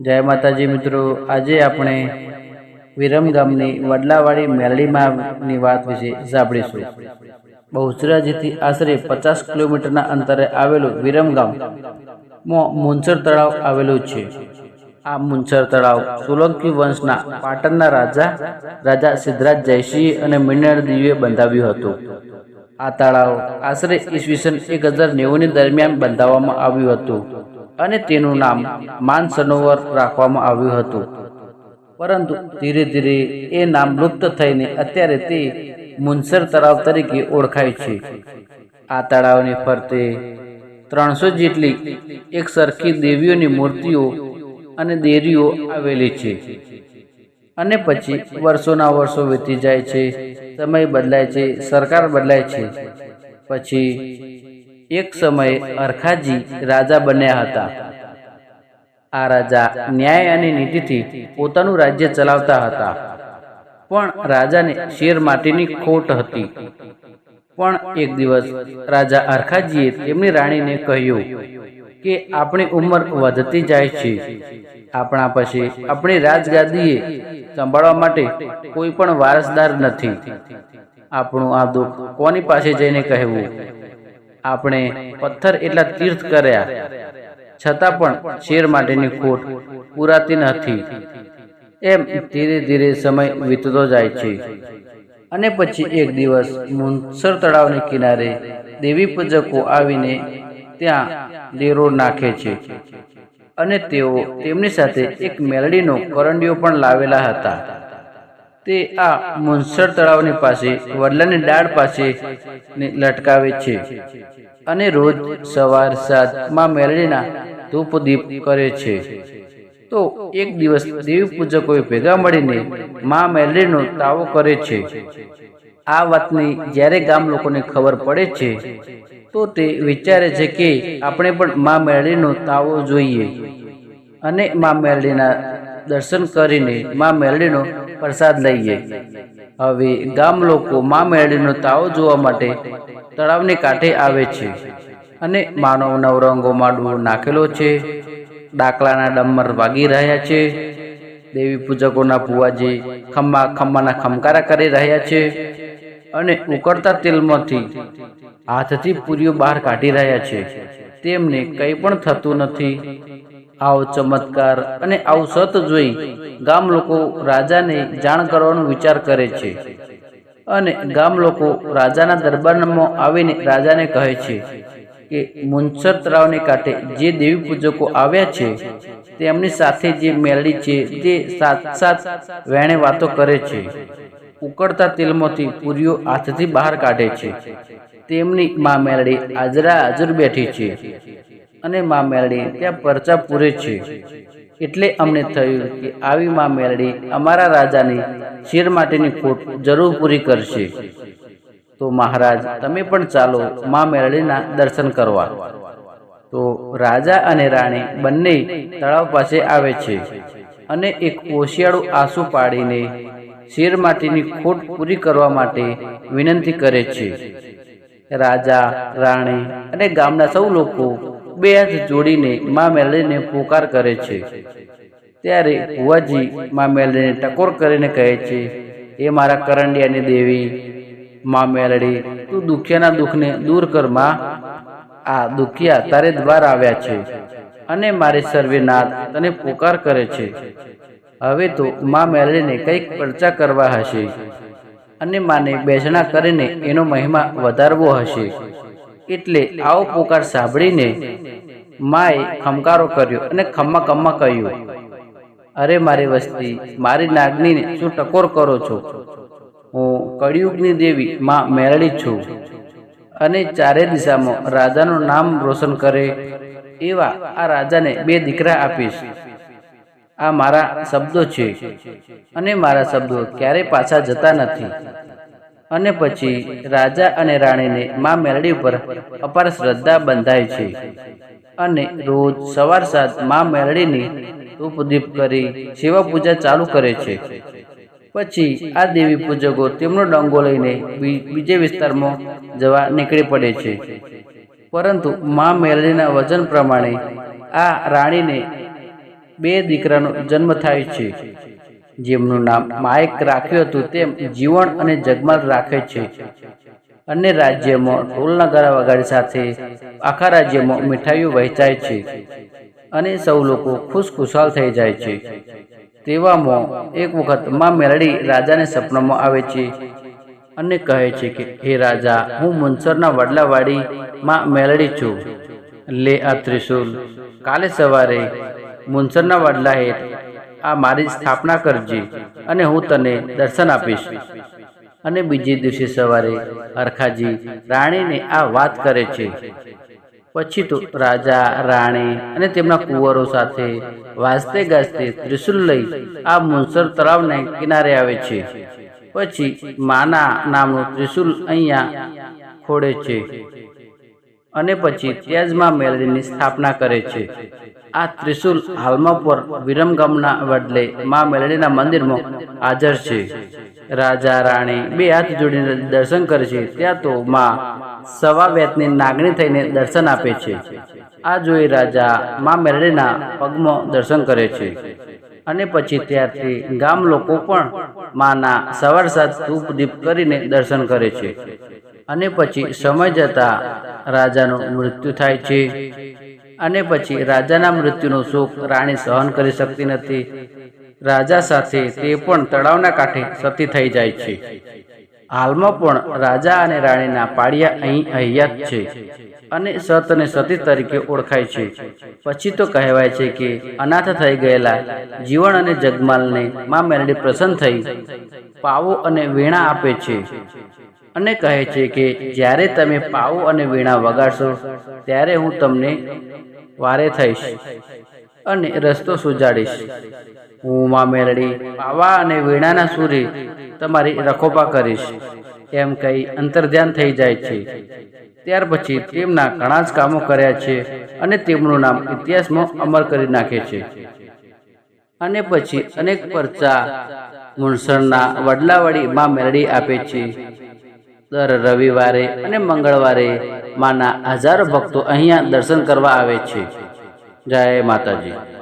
જય માતાજી મિત્રો, આજે આપણે વિરમ ગામની વડલાવાડી મેલડીમાંની વાત વિશે સાંભળીશું. બહુચરાજીથી આશરે પચાસ કિલોમીટરના અંતરે આવેલું વિરમ ગામમાં મુનસર તળાવ આવેલું છે. આ મુનસર તળાવ સોલંકી વંશના પાટણના રાજા રાજા સિદ્ધરાજ જયસિંહ અને મિનળ દેવીએ બંધાવ્યું હતું. આ તળાવ આશરે ઈસવીસન એક હજાર નેવુંની દરમિયાન બંધાવવામાં આવ્યું હતું. અને તેનું નામ માન સરોવર રાખવામાં આવ્યું હતું. પરંતુ ધીરે ધીરે એ નામ લુપ્ત થઈને અત્યારે તે મુનસર તળાવ તરીકે ઓળખાય છે. આ તળાવની ફરતે ત્રણસો જેટલી એક સરખી દેવીઓની મૂર્તિઓ અને દેરીઓ આવેલી છે. અને પછી વર્ષોના વર્ષો વીતી જાય છે, સમય બદલાય છે, સરકાર બદલાય છે. પછી એક સમયે અરખાજી રાજા બન્યા હતા. આ રાજા ન્યાય અને નીતિથી પોતાનું રાજ્ય ચલાવતા હતા. પણ રાજાને શેર માટેની ખોટ હતી. પણ એક દિવસ રાજા અરખાજીએ તેમની રાણીને કહ્યું કે આપણી ઉંમર વધતી જાય છે. આપણા પછી આપણી રાજગાદીએ સંભાળવા માટે કોઈ પણ વારસદાર નથી. આપણું આ દુઃખ કોની પાસે જઈને કહેવું? આપણે પથ્થર એટલા તીર્થ કર્યા. છતાં પણ શેર માટેની ખોટ પૂરાતી નથી. એમ ધીરે ધીરે સમય વીતતો જાય છે. અને પછી એક દિવસ મુનસર તળાવને કિનારે દેવી પૂજકો આવીને ત્યાં ડેરો નાખે છે. અને તેઓ તેમની સાથે એક મેલડીનો કરંડિયો પણ લાવેલા હતા. તે આ મુનસર તળાવની પાસે, વડલાની ડાળ પાસે લટકાવે છે. અને રોજ સવાર સાતમાં મેલડીના ધૂપ દીપ કરે છે. તો એક દિવસ દેવી પૂજકોએ ભેગા મળીને માં મેલડીનો તાવો કરે છે. આ વાતની જ્યારે ગામ લોકોને ખબર પડે છે, તો તે વિચારે છે કે આપણે પણ માં મેરડીનો તાવો જોઈએ. અને માં મેરડીના દર્શન કરીને માં મેલડીનો પ્રસાદ લઈએ. હવે ગામ લોકો મા મેલડીનો તાવ જોવા માટે તળાવની કાંઠે આવે છે અને માનવ નવરંગોમાં માંડવો નાખેલો છે. ડાકલાના ડમર વાગી રહ્યા છે. દેવી પૂજકોના ભુવાજી ખમ્મા ખમ્માના ખમકારા કરી રહ્યા છે અને ઉકળતા તેલમાંથી હાથથી પૂરીઓ બહાર કાઢી રહ્યા છે. તેમને કંઈ પણ થતું નથી. આવો ચમત્કાર અને આવું સત જોઈ ગામ લોકો રાજાને જાણ કરવાનો વિચાર કરે છે. અને ગામ લોકો રાજાના દરબારમાં આવીને રાજાને કહે છે કે મુનસર તળાવને કાંઠે જે દેવી પૂજકો આવ્યા છે, તેમની સાથે જે મેલડી છે, તે સાત સાત વેણે વાતો કરે છે. ઉકળતા તેલમાંથી પૂરીઓ હાથથી બહાર કાઢે છે. તેમની મા મેલડી હાજરા હાજર બેઠી છે. અને મા મેલડી ત્યાં પરચા પૂરે છે. એટલે અમને થયું કે આવી મા મેલડી અમારા રાજાની શિર માટેની ખોટ જરૂર પૂરી કરશે. તો મહારાજ, તમે પણ ચાલો મા મેલડીના દર્શન કરવા. તો રાજા અને રાણી બંને તળાવ પાસે આવે છે અને એક ઓશિયાળું આંસુ પાડીને શેર માટેની ખોટ પૂરી કરવા માટે વિનંતી કરે છે. રાજા, રાણી અને ગામના સૌ લોકો બે હાથ જોડીને મા મેલડીને પોકાર કરે છે. ત્યારે ભુવાજી મા મેલડીને ટકોર કરીને કહે છે, એ મારા કરંડિયાની દેવી, મા મેલડી, તું દુખિયાના દુઃખને દૂર કર, માં. આ દુખિયા તારે દ્વાર આવ્યા છે અને મારે સર્વેનાથ તને પોકાર કરે છે. હવે તો મા મેલડીને કંઈક પરચા કરવા હશે અને માને બેસણા કરીને એનો મહિમા વધારવો હશે. એટલે આવો પોકાર સાંભળીને માએ ખમકારો કર્યો અને ખમ્મા ખમ્મા કહ્યું, અરે મારી વસ્તી, મારી નાગનીને શું ટકોર કરો છો? હું કળિયુગની દેવી માં મેરળી છું અને ચારે દિશામાં રાજાનું નામ રોશન કરે એવા આ રાજાને બે દીકરા આપીશ. આ મારા શબ્દો છે અને મારા શબ્દો ક્યારેય પાછા જતા નથી. અને પછી રાજા અને રાણીને મા મેરડી ઉપર અપાર શ્રદ્ધા બંધાય છે. અને રોજ સવાર સાત મા મેરડીની ઉપદીપ કરી સેવા પૂજા ચાલુ કરે છે. પછી આ દેવી પૂજકો તેમનો ડંગો લઈને બીજે વિસ્તારમાં જવા નીકળી પડે છે. પરંતુ મા મેરડીના વજન પ્રમાણે આ રાણીને બે દીકરાનો જન્મ થાય છે. જેમનું નામ માયક રાખ્યું હતું તેમ જીવન અને જગમાલ રાખે છે. અને રાજ્યમાં ઢોલના નગારા વગાડી સાથે આખા રાજ્યમાં મીઠાઈઓ વહેંચાય છે અને સૌ લોકો ખુશખુશાલ થઈ જાય છે. તેવામાં એક વખતમાં મેરડી રાજાને સપનામાં આવે છે અને કહે છે કે, હે રાજા, હું મુનસરના વડલાવાડી માં મેલડી છું. લે આ ત્રિશુલ. કાલે સવારે મુનસરના વડલા હેઠ આ મારી સ્થાપના કરજે અને હું તને દર્શન આપીશ. અને બીજે દિવસે સવારે હરખાજી રાણીને આ વાત કરે છે. પછી તો રાજા, રાણી અને તેમના કુંવરો સાથે વાજતે ગાજતે ત્રિશુલ લઈ આ મુનસર તળાવને કિનારે આવે છે. પછી માના નામનું ત્રિશુલ અહીંયા ખોડે છે અને પછી ત્યાજમાં મેલડીની સ્થાપના કરે છે. આ ત્રિશુલ હાલમાં પર વિરમગામના બદલે મા મેલડીના મંદિરમાં હાજર છે. રાજા, રાણી બે હાથ જોડીને દર્શન કરે છે. ત્યાં તો માં સવા વેતની નાગણી થઈને દર્શન આપે છે. આ જોઈ રાજા મા મેલડીના પગમાં દર્શન કરે છે. અને પછી ત્યારથી ગામ લોકો પણ માના સવાર સાત ધૂપ દીપ કરીને દર્શન કરે છે. અને પછી સમય જતા રાજાનું મૃત્યુ થાય છે. અને પછી રાજાના મૃત્યુનો શોક રાણી સહન કરી શકતી નથી. રાજા સાથે તે પણ તળાવના કાંઠે સતી થઈ જાય છે. હાલમાં પણ રાજા અને રાણીના પાડિયા અહીં હૈયાત છે અને સત અને સતી તરીકે ઓળખાય છે. પછી તો કહેવાય છે કે અનાથ થઈ ગયેલા જીવન અને જગમાલને મા મેરડી પ્રસન્ન થઈ પાવો અને વીણા આપે છે. અને કહે છે કે જ્યારે તમે પાવો અને વીણા વગાડશો, ત્યારે હું તમને વારે થઈશ અને રસ્તો સુજાડીશ. હું માં મેરડી પાવા અને વીણાના સૂરે તમારી રખોપા કરીશ. એમ કહી અંતર્ધ્યાન થઈ જાય છે. ત્યાર પછી તેમના ઘણા જ કામો કર્યા છે અને તેમનું નામ ઇતિહાસમાં અમર કરી નાખે છે. અને પછી અનેક પરચા મુનસરના વડલાવાડી માં મેરડી આપે છે. દર રવિવારે અને મંગળવારે માના હજારો ભક્તો અહીંયા દર્શન કરવા આવે છે. જય માતાજી.